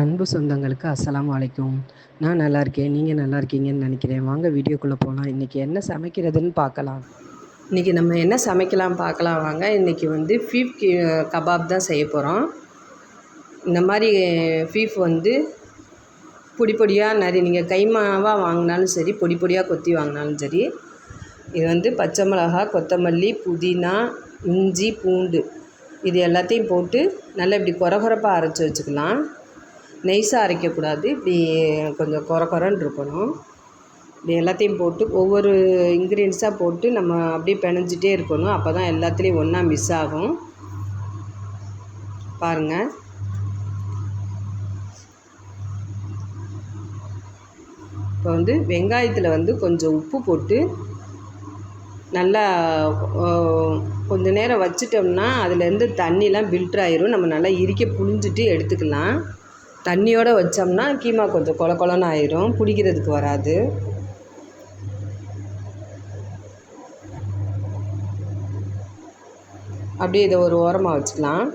அன்பு சொந்தங்களுக்கு அஸ்லாம் அலைக்கும். நான் நல்லா இருக்கேன் நீங்கள் நல்லா இருக்கீங்கன்னு நினைக்கிறேன். வாங்க வீடியோக்குள்ளே போகலாம் இன்றைக்கி என்ன சமைக்கிறதுன்னு பார்க்கலாம். இன்றைக்கி நம்ம என்ன சமைக்கலாம் பார்க்கலாம். வாங்க இன்றைக்கி வந்து ஃபீஃப் கபாப் தான் செய்ய போகிறோம் இந்த மாதிரி ஃபீஃப் வந்து பொடி பொடியாக நிறைய நீங்கள் கைமாவாக வாங்கினாலும் சரி பொடி பொடியாக கொத்தி வாங்கினாலும் சரி இது வந்து பச்சை மிளகா கொத்தமல்லி புதினா இஞ்சி பூண்டு இது எல்லாத்தையும் போட்டு நல்லா இப்படி கொர கொரப்பாக அரைச்சி வச்சுக்கலாம். நெய்ஸாக அரைக்கக்கூடாது. இப்படி கொஞ்சம் கொர கொரன்னு இருக்கணும். இப்படி எல்லாத்தையும் போட்டு ஒவ்வொரு இன்க்ரீடியன்ஸாக போட்டு நம்ம அப்படியே பிணைஞ்சிட்டே இருக்கணும். அப்போ தான் எல்லாத்துலேயும் ஒன்றா மிஸ் ஆகும். பாருங்கள் இப்போ வந்து வெங்காயத்தில் வந்து கொஞ்சம் உப்பு போட்டு நல்லா கொஞ்ச நேரம் வச்சிட்டோம்னா அதுலேருந்து தண்ணிலாம் ஃபில்ட்ரு ஆயிரும். நம்ம நல்லா இறுக்க புழிஞ்சிட்டு எடுத்துக்கலாம். தண்ணியோடு வச்சோம்னா கீமா கொஞ்சம் கொல கொலன்னு ஆயிரும். பிடிக்கிறதுக்கு வராது. அப்படியே இதை ஒரு ஓரமாக வச்சுக்கலாம்.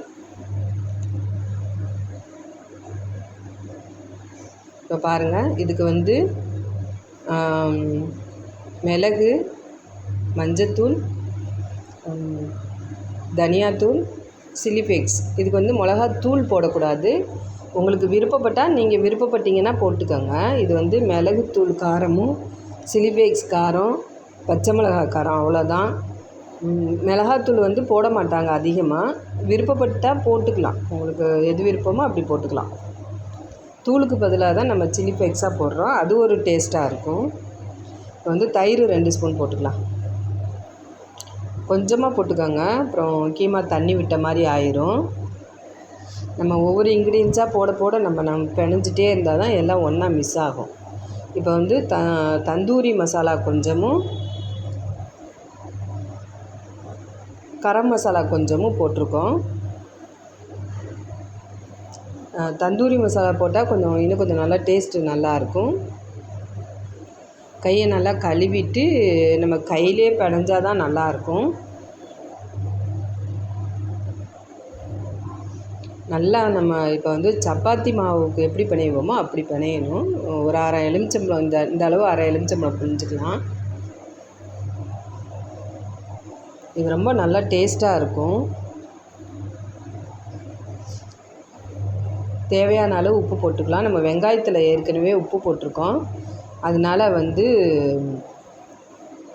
இப்போ பாருங்கள் இதுக்கு வந்து மிளகு மஞ்சத்தூள் தனியாத்தூள் சில்லி இதுக்கு வந்து மிளகாத்தூள் போடக்கூடாது. உங்களுக்கு விருப்பப்பட்டால் நீங்கள் விருப்பப்பட்டீங்கன்னா போட்டுக்கோங்க. இது வந்து மிளகுத்தூள் காரமும் சில்லி ஃப்ளேக்ஸ் காரம் பச்சை மிளகா காரம் அவ்வளோதான் மிளகாத்தூள் வந்து போட மாட்டாங்க அதிகமாக விருப்பப்பட்டால் போட்டுக்கலாம். உங்களுக்கு எது விருப்பமோ அப்படி போட்டுக்கலாம். தூளுக்கு பதிலாக தான் நம்ம சில்லி ஃப்ளேக்ஸாக போடுறோம். அது ஒரு டேஸ்ட்டாக இருக்கும். இப்போ வந்து தயிர் ரெண்டு ஸ்பூன் போட்டுக்கலாம். கொஞ்சமாக போட்டுக்கோங்க. அப்புறம் கீமா தண்ணி விட்ட மாதிரி ஆயிரும். நம்ம ஒவ்வொரு இன்க்ரீடியன்ஸாக போட போட நம்ம நம்ம பிணைஞ்சிட்டே இருந்தால் தான் எல்லாம் ஒன்றா மிஸ் ஆகும். இப்போ வந்து த தந்தூரி மசாலா கொஞ்சமும் கரம் மசாலா கொஞ்சமும் போட்டிருக்கோம். தந்தூரி மசாலா போட்டால் கொஞ்சம் இன்னும் கொஞ்சம் நல்லா டேஸ்ட்டு நல்லாயிருக்கும் கையை நல்லா கழுவிட்டு நம்ம கையிலே பிணைஞ்சால் தான் நல்லாயிருக்கும் நல்லா நம்ம இப்போ வந்து சப்பாத்தி மாவுக்கு எப்படி பிணைவோமோ அப்படி பிணையணும் ஒரு அரை எலுமிச்சம்பழம் இந்த இந்த அளவு அரை எலுமிச்சம்பழம் புரிஞ்சுக்கலாம் இது ரொம்ப நல்லா டேஸ்ட்டாக இருக்கும். தேவையான அளவு உப்பு போட்டுக்கலாம். நம்ம வெங்காயத்தில் ஏற்கனவே உப்பு போட்டிருக்கோம். அதனால் வந்து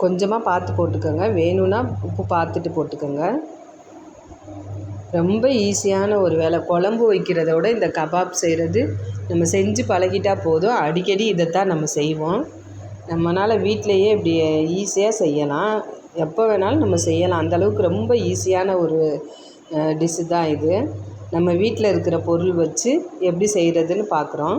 கொஞ்சமாக பார்த்து போட்டுக்கோங்க. வேணும்னா உப்பு பார்த்துட்டு போட்டுக்கோங்க. ரொம்ப ஈஸியான ஒரு வேலை. குழம்பு வைக்கிறத விட இந்த கபாப் செய்கிறது நம்ம செஞ்சு பழகிட்டால் போதும். அடிக்கடி இதைத்தான் நம்ம செய்வோம். நம்மளால் வீட்டிலையே இப்படி ஈஸியாக செய்யலாம். எப்போ வேணாலும் நம்ம செய்யலாம். அந்தளவுக்கு ரொம்ப ஈஸியான ஒரு டிஷ்ஷு தான் இது. நம்ம வீட்டில் இருக்கிற பொருள் வச்சு எப்படி செய்கிறதுன்னு பார்க்குறோம்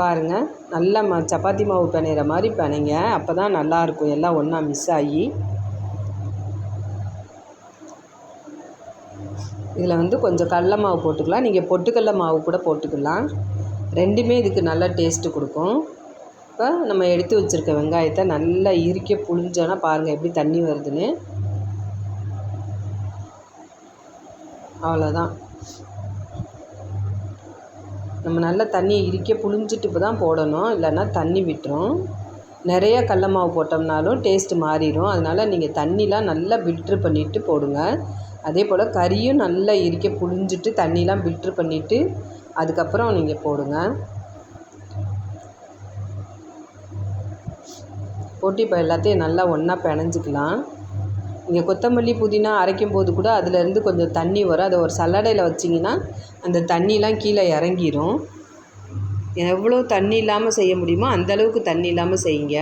பாருங்கள் நல்லா ம சப்பாத்தி மாவு பிணையிற மாதிரி பிணைங்க. அப்போ தான் நல்லாயிருக்கும் எல்லாம் ஒன்றா மிஸ் ஆகி. இதில் வந்து கொஞ்சம் கடல மாவு போட்டுக்கலாம். நீங்கள் பொட்டுக்கடல மாவு கூட போட்டுக்கலாம். ரெண்டுமே இதுக்கு நல்ல டேஸ்ட்டு கொடுக்கும். இப்போ நம்ம எடுத்து வச்சுருக்க வெங்காயத்தை நல்லா இறுக்கி புழிஞ்சோன்னா பாருங்கள் எப்படி தண்ணி வருதுன்னு. அவ்வளோதான். நம்ம நல்லா தண்ணியை இறுக்கி புழிஞ்சிட்டு இப்போ தான் போடணும். இல்லைன்னா தண்ணி விட்டுரும். நிறைய கடல மாவு போட்டோம்னாலும் டேஸ்ட்டு மாறிடும். அதனால் நீங்கள் தண்ணிலாம் நல்லா ஃபில்ட்ரு பண்ணிவிட்டு போடுங்க. அதே போல் கறியும் நல்லா இறுக்கி புழிஞ்சிட்டு தண்ணிலாம் ஃபில்ட்ரு பண்ணிவிட்டு அதுக்கப்புறம் நீங்கள் போடுங்க. போட்டு இப்போ எல்லாத்தையும் நல்லா ஒன்றா பிணைஞ்சிக்கலாம். நீங்கள் கொத்தமல்லி புதினா அரைக்கும் போது கூட அதிலேருந்து கொஞ்சம் தண்ணி வரும். அதை ஒரு சல்லடையில் வச்சிங்கன்னா அந்த தண்ணிலாம் கீழே இறங்கிரும். எவ்வளோ தண்ணி இல்லாமல் செய்ய முடியுமோ அந்தளவுக்கு தண்ணி இல்லாமல் செய்யுங்க.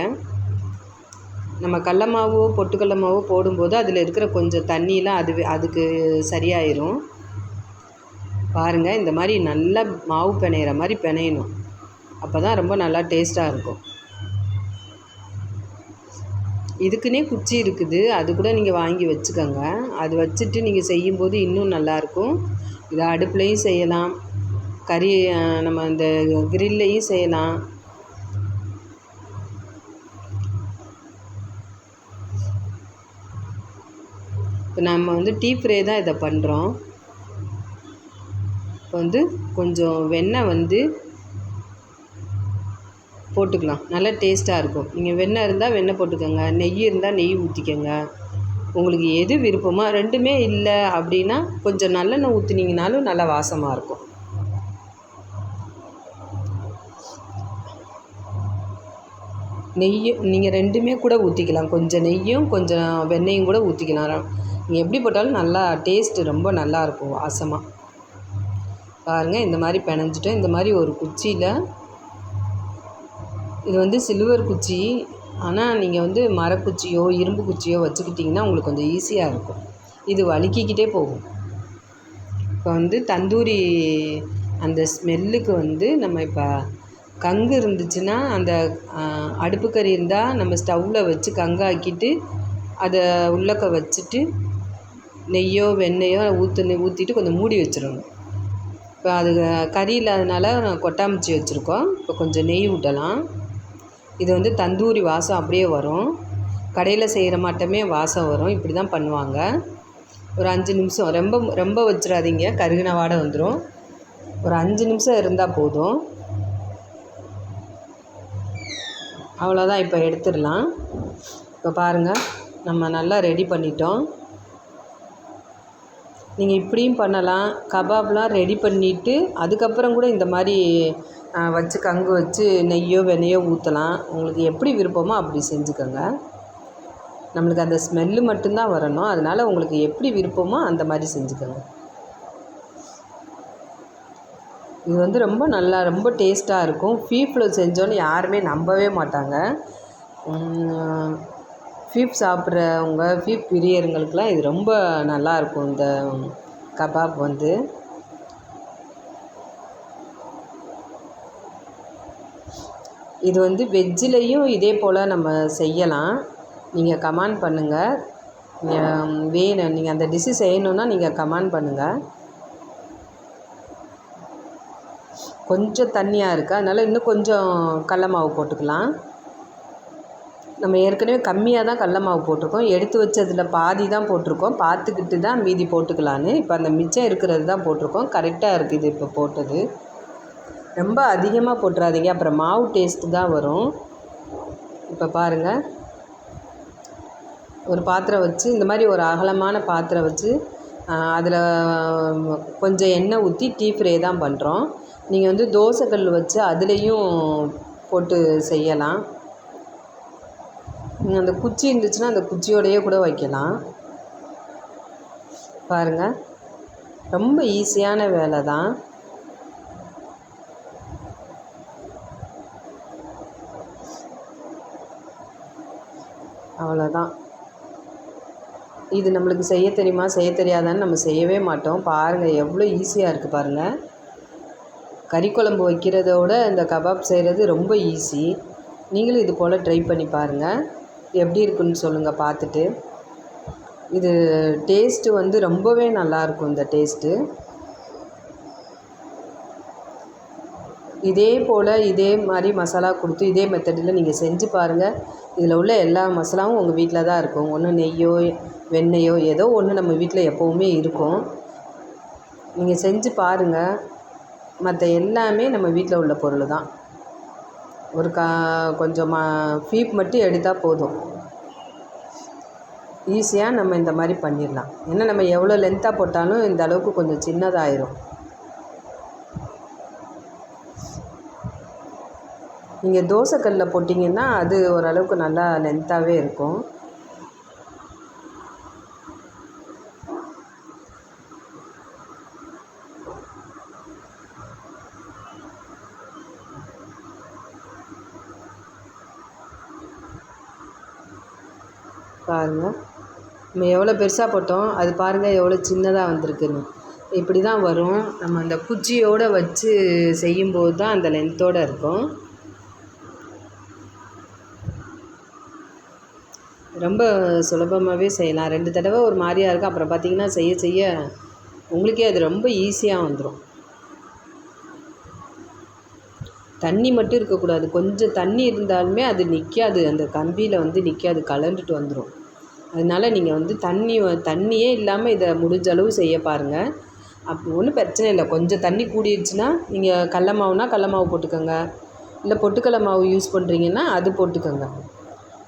நம்ம கடல மாவோ பொட்டுக்கடல மாவோ போடும்போது அதில் இருக்கிற கொஞ்சம் தண்ணியெலாம் அதுவே அதுக்கு சரியாயிரும். பாருங்கள் இந்த மாதிரி நல்லா மாவு பிணையிற மாதிரி பிணையணும். அப்போ தான் ரொம்ப நல்லா டேஸ்ட்டாக இருக்கும். இதுக்குன்னே குச்சி இருக்குது. அது கூட நீங்கள் வாங்கி வச்சுக்கோங்க. அது வச்சுட்டு நீங்கள் செய்யும்போது இன்னும் நல்லாயிருக்கும் இதை அடுப்புலையும் செய்யலாம். கறி நம்ம இந்த கிரில்லையும் செய்யலாம். இப்போ நம்ம வந்து டீ ஃப்ரை தான் இதை பண்ணுறோம். இப்போ வந்து கொஞ்சம் வெண்ணெய் வந்து போட்டுக்கலாம். நல்லா டேஸ்ட்டாக இருக்கும். நீங்கள் வெண்ணெய் இருந்தால் வெண்ணெய் போட்டுக்கோங்க. நெய் இருந்தால் நெய் ஊற்றிக்கோங்க. உங்களுக்கு எது விருப்பமோ ரெண்டுமே இல்லை அப்படின்னா கொஞ்சம் நல்லெண்ணெய் ஊற்றுனீங்கனாலும் நல்லா வாசமாக இருக்கும். நெய்யும் நீங்கள் ரெண்டுமே கூட ஊற்றிக்கலாம். கொஞ்சம் நெய்யும் கொஞ்சம் வெண்ணெயும் கூட ஊற்றிக்கலாம். எப்படி போட்டாலும் நல்லா டேஸ்ட்டு ரொம்ப நல்லாயிருக்கும் வாசமாக பாருங்கள் இந்த மாதிரி பிணைஞ்சிட்டோம் இந்த மாதிரி ஒரு குச்சியில் இது வந்து சில்வர் குச்சி. ஆனால் நீங்கள் வந்து மரக்குச்சியோ இரும்பு குச்சியோ வச்சுக்கிட்டிங்கன்னா உங்களுக்கு கொஞ்சம் ஈஸியாக இருக்கும். இது வழுக்கிக்கிட்டே போகும். இப்போ வந்து தந்தூரி அந்த ஸ்மெல்லுக்கு வந்து நம்ம இப்போ கங்கு இருந்துச்சுன்னா அந்த அடுப்பு கறி இருந்தால் நம்ம ஸ்டவ்வில் வச்சு கங்காக்கிட்டு அதை உள்ளக்க வச்சுட்டு நெய்யோ வெண்ணெயோ ஊற்று ஊற்றிட்டு கொஞ்சம் மூடி வச்சிடணும் இப்போ அது கறி இல்லாதனால கொட்டாமச்சி வச்சுருக்கோம். இப்போ கொஞ்சம் நெய் ஊட்டலாம். இது வந்து தந்தூரி வாசம் அப்படியே வரும். கடையில் செய்கிற மாட்டமே வாசம் வரும். இப்படி தான் பண்ணுவாங்க. ஒரு அஞ்சு நிமிஷம். ரொம்ப ரொம்ப வச்சிடாதீங்க. கருகின வாடை வந்துடும் ஒரு அஞ்சு நிமிஷம் இருந்தால் போதும். அவ்வளோதான் இப்போ எடுத்துடலாம். இப்போ பாருங்கள் நம்ம நல்லா ரெடி பண்ணிட்டோம். நீங்கள் இப்படியும் பண்ணலாம். கபாப்லாம் ரெடி பண்ணிவிட்டு அதுக்கப்புறம் கூட இந்த மாதிரி வச்சு கங்கு வச்சு நெய்யோ வெண்ணெயோ ஊற்றலாம் உங்களுக்கு எப்படி விருப்பமோ அப்படி செஞ்சுக்கோங்க. நம்மளுக்கு அந்த ஸ்மெல்லு மட்டும்தான் வரணும். அதனால் உங்களுக்கு எப்படி விருப்பமோ அந்த மாதிரி செஞ்சுக்கோங்க. இது வந்து ரொம்ப நல்லா ரொம்ப டேஸ்ட்டாக இருக்கும். ஃபீஃப்ளோ செஞ்சோன்னு யாருமே நம்பவே மாட்டாங்க. பீஃப் சாப்பிட்றவங்க பீஃப் பிரியருங்களுக்கெலாம் இது ரொம்ப நல்லாயிருக்கும் இந்த கபாப் வந்து. இது வந்து வெஜ்ஜிலையும் இதே போல் நம்ம செய்யலாம். நீங்கள் கமெண்ட் பண்ணுங்கள் வேணும் நீங்கள் அந்த டிஷ்ஷு செய்யணுன்னா நீங்கள் கமெண்ட் பண்ணுங்கள் கொஞ்சம் தண்ணியாக இருக்குது அதனால் இன்னும் கொஞ்சம் கடல மாவு போட்டுக்கலாம். நம்ம ஏற்கனவே கம்மியாக தான் கடல மாவு போட்டிருக்கோம். எடுத்து வச்சதில் பாதி தான் போட்டிருக்கோம். பார்த்துக்கிட்டு தான் மீதி போட்டுக்கலான்னு. இப்போ அந்த மிச்சம் இருக்கிறது தான் போட்டிருக்கோம். கரெக்டாக இருக்குது இப்போ போட்டது. ரொம்ப அதிகமாக போட்டுறாதீங்க. அப்புறம் மாவு டேஸ்ட்டு தான் வரும். இப்போ பாருங்கள் ஒரு பாத்திரம் வச்சு இந்த மாதிரி ஒரு அகலமான பாத்திரம் வச்சு அதில் கொஞ்சம் எண்ணெய் ஊற்றி டீ ஃப்ரை தான் பண்ணுறோம் நீங்கள் வந்து தோசைக்கல் வச்சு அதுலேயும் போட்டு செய்யலாம். அந்த குச்சி இருந்துச்சுன்னா அந்த குச்சியோடையே கூட வைக்கலாம். பாருங்கள் ரொம்ப ஈஸியான வேலை தான். அவ்வளோதான் இது நம்மளுக்கு செய்ய தெரியுமா? செய்ய தெரியாதான்னு நம்ம செய்யவே மாட்டோம். பாருங்கள் எவ்வளோ ஈஸியாக இருக்குது பாருங்கள் கறி குழம்பு வைக்கிறதோட இந்த கபாப் செய்கிறது ரொம்ப ஈஸி. நீங்களும் இது போல் ட்ரை பண்ணி பாருங்கள் எப்படி இருக்குன்னு சொல்லுங்கள் பார்த்துட்டு. இது டேஸ்ட்டு வந்து ரொம்பவே நல்லாயிருக்கும் இந்த டேஸ்ட்டு இதே போல் இதே மாதிரி மசாலா கொடுத்து இதே மெத்தடில் நீங்கள் செஞ்சு பாருங்கள் இதில் உள்ள எல்லா மசாலாவும் உங்கள் வீட்டில் தான் இருக்கும். ஒன்று நெய்யோ வெண்ணெயோ ஏதோ ஒன்று நம்ம வீட்டில் எப்போவுமே இருக்கும். நீங்கள் செஞ்சு பாருங்கள் மற்ற எல்லாமே நம்ம வீட்டில் உள்ள பொருள் தான். ஒரு கா கொஞ்சம் ஃபீப் மட்டும் எடுத்தால் போதும். ஈஸியாக நம்ம இந்த மாதிரி பண்ணிடலாம். ஏன்னா நம்ம எவ்வளோ லென்த்தாக போட்டாலும் இந்த அளவுக்கு கொஞ்சம் சின்னதாயிரும். நீங்கள் தோசைக்கல்லில் போட்டிங்கன்னா அது ஓரளவுக்கு நல்லா லென்த்தாகவே இருக்கும். பாருங்கள் நம்ம எவ்வளோ பெருசாக போட்டோம் அது பாருங்கள் எவ்வளோ சின்னதாக வந்திருக்குன்னு. இப்படி தான் வரும். நம்ம அந்த குச்சியோடு வச்சு செய்யும்போது தான் அந்த லென்த்தோடு இருக்கும். ரொம்ப சுலபமாகவே செய்யலாம். ரெண்டு தடவை ஒரு மாதிரியாக இருக்கும் அப்புறம் பார்த்திங்கன்னா செய்ய செய்ய உங்களுக்கே அது ரொம்ப ஈஸியாக வந்துடும் தண்ணி மட்டும் இருக்கக்கூடாது. கொஞ்சம் தண்ணி இருந்தாலுமே அது நிற்காது அந்த கம்பியில் வந்து நிற்காது கலண்டுட்டு வந்துடும் அதனால் நீங்கள் வந்து தண்ணி தண்ணியே இல்லாமல் இதை முடிஞ்ச அளவு செய்ய பாருங்கள் அப்போ ஒன்றும் பிரச்சனை இல்லை. கொஞ்சம் தண்ணி கூடிடுச்சுன்னா நீங்கள் கடல மாவுனா கடல மாவு போட்டுக்கோங்க. இல்லை பொட்டுக்கடல மாவு யூஸ் பண்ணுறீங்கன்னா அது போட்டுக்கோங்க.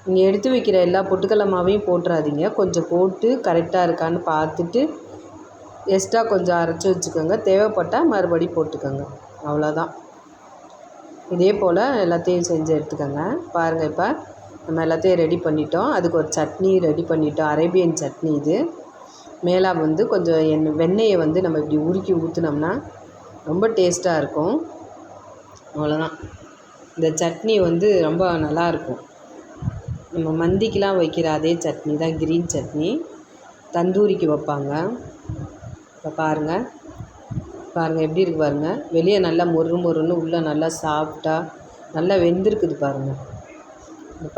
நீங்கள் எடுத்து வைக்கிற எல்லா பொட்டுக்கடல மாவையும் போட்டுறாதீங்க. கொஞ்சம் போட்டு கரெக்டாக இருக்கான்னு பார்த்துட்டு எக்ஸ்ட்ரா கொஞ்சம் அரைச்சி வச்சுக்கோங்க. தேவைப்பட்டால் மறுபடி போட்டுக்கோங்க. அவ்வளோதான் இதே போல் எல்லாத்தையும் செஞ்சு எடுத்துக்கோங்க. பாருங்கள் இப்போ நம்ம எல்லாத்தையும் ரெடி பண்ணிட்டோம். அதுக்கு ஒரு சட்னி ரெடி பண்ணிட்டோம். அரேபியன் சட்னி இது. மேலே வந்து கொஞ்சம் எண்ணெய் வெண்ணெயை வந்து நம்ம இப்படி உருக்கி ஊற்றுனோம்னா ரொம்ப டேஸ்ட்டாக இருக்கும். அவ்வளோதான் இந்த சட்னி வந்து ரொம்ப நல்லாயிருக்கும் நம்ம மந்திக்கெலாம் வைக்கிற அதே சட்னி தான் க்ரீன் சட்னி. தந்தூரிக்கு வைப்பாங்க. இப்போ பாருங்கள் பாருங்கள் எப்படி இருக்குது பாருங்கள் வெளியே நல்லா மொறு மொறுன்னு உள்ளே நல்லா சாஃப்டாக நல்லா வெந்திருக்குது பாருங்கள்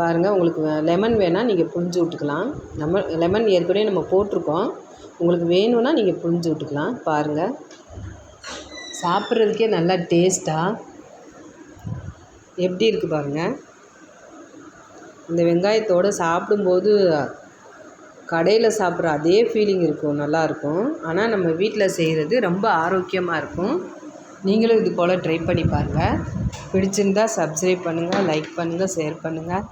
பாருங்கள் உங்களுக்கு லெமன் வேணால் நீங்கள் புழிஞ்சு விட்டுக்கலாம். நம்ம லெமன் ஏற்கனவே நம்ம போட்டிருக்கோம். உங்களுக்கு வேணும்னா நீங்கள் புழிஞ்சு விட்டுக்கலாம். பாருங்கள் சாப்பிட்றதுக்கே நல்லா டேஸ்ட்டாக எப்படி இருக்குது பாருங்கள் இந்த வெங்காயத்தோடு சாப்பிடும்போது கடையில் சாப்பிட்ற அதே ஃபீலிங் இருக்கும் நல்லாயிருக்கும் ஆனால் நம்ம வீட்டில் செய்கிறது ரொம்ப ஆரோக்கியமாக இருக்கும். நீங்களும் இது போல் ட்ரை பண்ணி பாருங்கள் பிடிச்சிருந்தா சப்ஸ்கிரைப் பண்ணுங்கள் லைக் பண்ணுங்கள் ஷேர் பண்ணுங்கள்